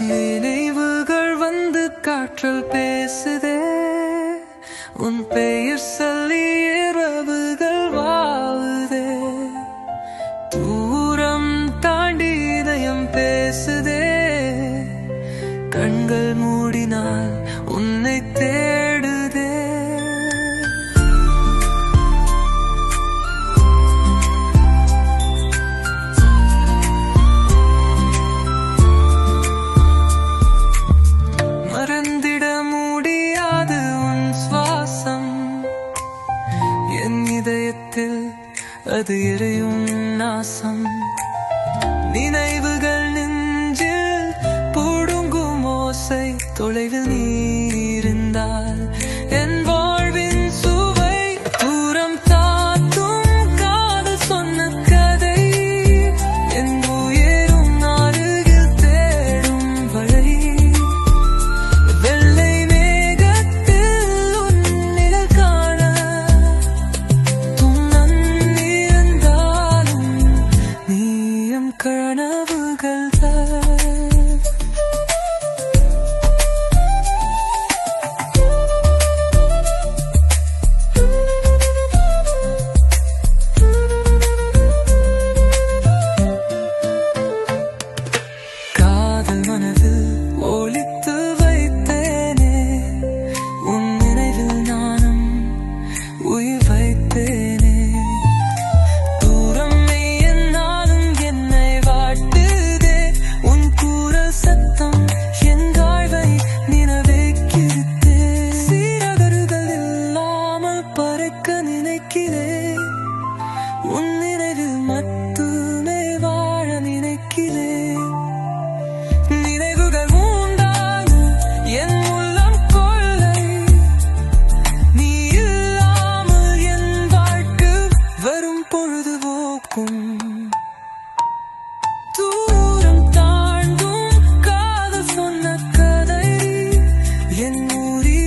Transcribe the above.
நினைவுகள் வந்து காற்றல் பேசுதே. உன் பெயர் சொல்லிய அது எரியும் நாசம். நினைவுகள் நெஞ்சில் புடுங்கும் ஓசை தொலைவில் நீ இருந்தால் Colonel நினைக்கிறேன். உன்னிரவில் மட்டுமே வாழ நினைக்கிறேன். நினைவுகள் உண்டாகும் என் உள்ளம் கொள்ளை. நீ இல்லாமல் என் வாழ்க்கை வரும் பொழுது தூரம் தாழ்ந்தும் காத சொன்ன கதை. என் ஊரில்